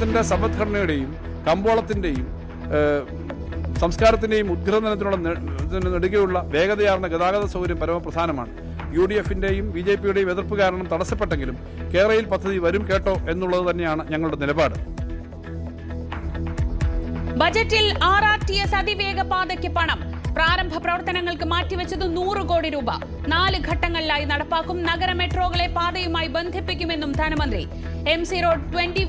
ത്തിന്റെ സമ്പദ്ഘടനയുടെയും കമ്പോളത്തിന്റെയും സംസ്കാരത്തിന്റെയും ഉദ്ഗ്രഥനത്തിനുള്ള നെടുകെയുള്ള വേഗതയാർന്ന ഗതാഗത സൗകര്യം പരമപ്രധാനമാണ്. യു ഡി എഫിന്റെയും ബി ജെ പിയുടെയും എതിർപ്പ് കാരണം തടസ്സപ്പെട്ടെങ്കിലും കേരളയിൽ പദ്ധതി വരും കേട്ടോ എന്നുള്ളത് തന്നെയാണ് ഞങ്ങളുടെ നിലപാട്. ബജറ്റിൽ ആർ ആർ ടി എസ് അതിവേഗ പാതയ്ക്ക് പണം. പ്രാരംഭ പ്രവർത്തനങ്ങൾക്ക് മാറ്റിവെച്ചത് നൂറ് കോടി രൂപ. നാല് ഘട്ടങ്ങളിലായി നടപ്പാക്കും നഗര മെട്രോകളെ പാതയുമായി ബന്ധിപ്പിക്കുമെന്നും ധനമന്ത്രി. എം സി റോഡ് ട്വന്റി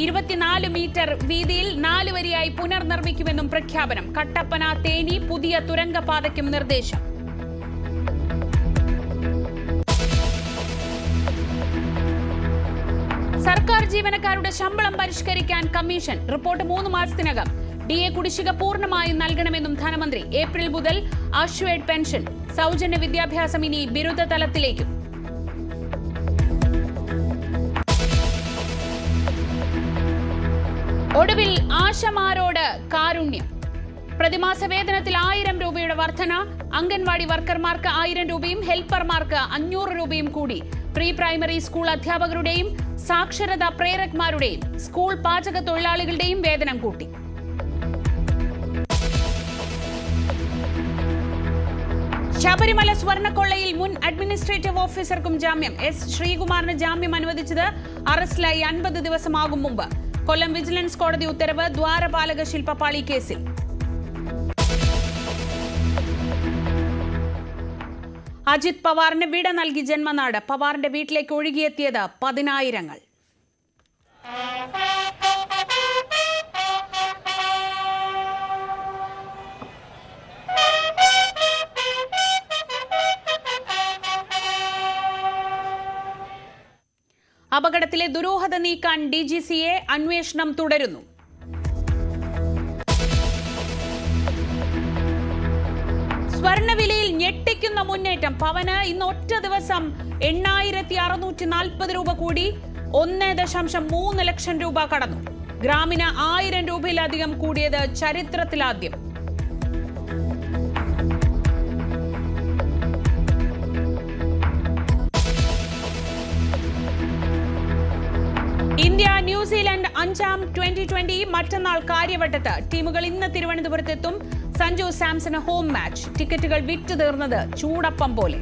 ഇരുപത്തിനാല് മീറ്റർ വീതിയിൽ നാല് വരിയായി പുനർനിർമ്മിക്കുമെന്നും പ്രഖ്യാപനം. കട്ടപ്പന തേനി പുതിയ തുരങ്കപാതയ്ക്കും നിർദ്ദേശം. സർക്കാർ ജീവനക്കാരുടെ ശമ്പളം പരിഷ്കരിക്കാൻ കമ്മീഷൻ റിപ്പോർട്ട് മൂന്ന് മാസത്തിനകം. ഡി എ കുടിശ്ശിക പൂർണമായും നൽകണമെന്നും ധനമന്ത്രി. ഏപ്രിൽ മുതൽ അഷ്വേഡ് പെൻഷൻ. സൗജന്യ വിദ്യാഭ്യാസം ഇനി ബിരുദ തലത്തിലേക്കും. ഒടുവിൽ ആശമാരോട് കാരുണ്യം. പ്രതിമാസ വേതനത്തിൽ ആയിരം രൂപയുടെ വർധന അംഗൻവാടി വർക്കർമാർക്ക് ആയിരം രൂപയും ഹെൽപ്പർമാർക്ക് അഞ്ഞൂറ് രൂപയും കൂടി. പ്രീ പ്രൈമറി സ്കൂൾ അധ്യാപകരുടെയും സാക്ഷരതാ പ്രേരക്മാരുടെയും സ്കൂൾ പാചക തൊഴിലാളികളുടെയും വേതനം കൂട്ടി. ശബരിമല സ്വർണക്കൊള്ളയിൽ മുൻ അഡ്മിനിസ്ട്രേറ്റീവ് ഓഫീസർക്കും ജാമ്യം. എസ് ശ്രീകുമാറിന് ജാമ്യം അനുവദിച്ചത് അറസ്റ്റിലായി അൻപത് ദിവസമാകും മുമ്പ്. കൊല്ലം വിജിലൻസ് കോടതി ഉത്തരവ് ദ്വാരപാലക ശില്പപാളി കേസിൽ. അജിത് പവാറിന് വിട നൽകി ജന്മനാട്. പവാറിന്റെ വീട്ടിലേക്ക് ഒഴുകിയെത്തിയത് പതിനായിരങ്ങൾ. അപകടത്തിലെ ദുരൂഹത നീക്കാൻ ഡി ജി അന്വേഷണം തുടരുന്നു. സ്വർണവിലയിൽ ഞെട്ടിക്കുന്ന മുന്നേറ്റം. പവന് ഇന്ന് ഒറ്റ ദിവസം എണ്ണായിരത്തി അറുന്നൂറ്റി നാൽപ്പത് രൂപ കൂടി ഒന്ന് ദശാംശം മൂന്ന് ലക്ഷം രൂപ കടന്നു. ഗ്രാമിന് ആയിരം രൂപയിലധികം കൂടിയത് ചരിത്രത്തിലാദ്യം. അഞ്ചാം ട്വന്റി ട്വന്റി മറ്റന്നാൾ കാര്യവട്ടത്ത് ടീമുകൾ ഇന്ന് തിരുവനന്തപുരത്തെത്തും. സഞ്ജു സാംസൺ ഹോം മാച്ച് ടിക്കറ്റുകൾ വിറ്റു തീർന്നത് ചൂടപ്പം പോലെ.